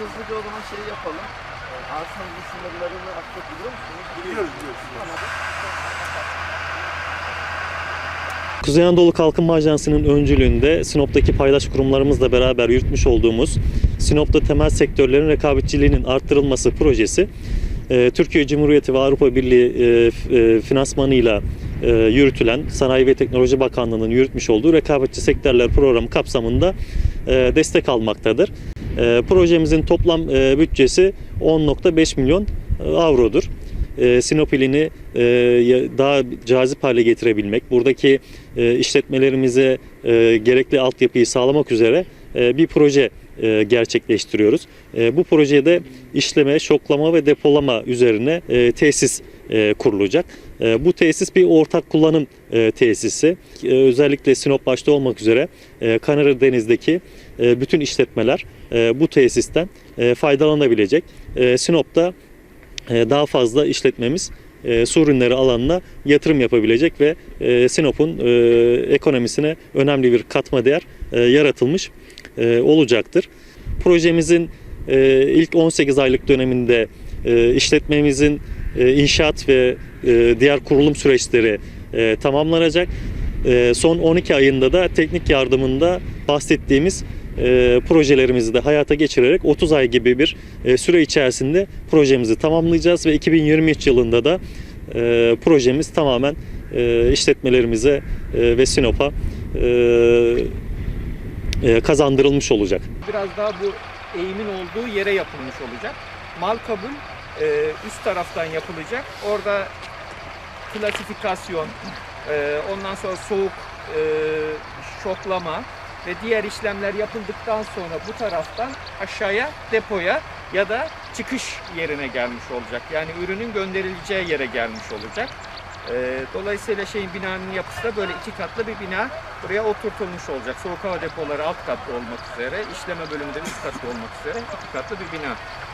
hızlıca o zaman şey yapalım. Arsamızın sınırlarını az çok biliyor musunuz? Biliyoruz, biliyoruz. Kuzey Anadolu Kalkınma Ajansı'nın öncülüğünde Sinop'taki paydaş kurumlarımızla beraber yürütmüş olduğumuz Sinop'ta temel sektörlerin rekabetçiliğinin arttırılması projesi e, Türkiye Cumhuriyeti ve Avrupa Birliği e, e, finansmanıyla yürütülen Sanayi ve Teknoloji Bakanlığı'nın yürütmüş olduğu rekabetçi sektörler programı kapsamında destek almaktadır. E, Projemizin toplam e, bütçesi 10.5 milyon e, avrodur. E, Sinop ilini e, daha cazip hale getirebilmek, buradaki e, işletmelerimize e, gerekli altyapıyı sağlamak üzere e, bir proje e, gerçekleştiriyoruz. E, bu projede işleme, şoklama ve depolama üzerine e, tesis e, kurulacak. Bu tesis bir ortak kullanım tesisi. Özellikle Sinop başta olmak üzere e, Deniz'deki bütün işletmeler bu tesisten faydalanabilecek. Sinop'ta daha fazla işletmemiz su ürünleri alanına yatırım yapabilecek ve Sinop'un ekonomisine önemli bir katma değer yaratılmış e, olacaktır. Projemizin e, ilk 18 aylık döneminde e, işletmemizin e, inşaat ve e, diğer kurulum süreçleri e, tamamlanacak. E, son 12 ayında da teknik yardımında bahsettiğimiz e, projelerimizi de hayata geçirerek 30 ay gibi bir e, süre içerisinde projemizi tamamlayacağız ve 2023 yılında da e, projemiz tamamen e, işletmelerimize e, ve Sinop'a e, kazandırılmış olacak. Biraz daha bu eğimin olduğu yere yapılmış olacak. Mal kabul e, üst taraftan yapılacak. Orada klasifikasyon, e, ondan sonra soğuk e, şoklama ve diğer işlemler yapıldıktan sonra bu taraftan aşağıya depoya ya da çıkış yerine gelmiş olacak. Yani ürünün gönderileceği yere gelmiş olacak. E, dolayısıyla şeyin binanın yapısı da böyle iki katlı bir bina buraya oturtulmuş olacak. Soğuk hava depoları alt katta olmak üzere, işleme bölümü de üst katta olmak üzere iki katlı bir bina.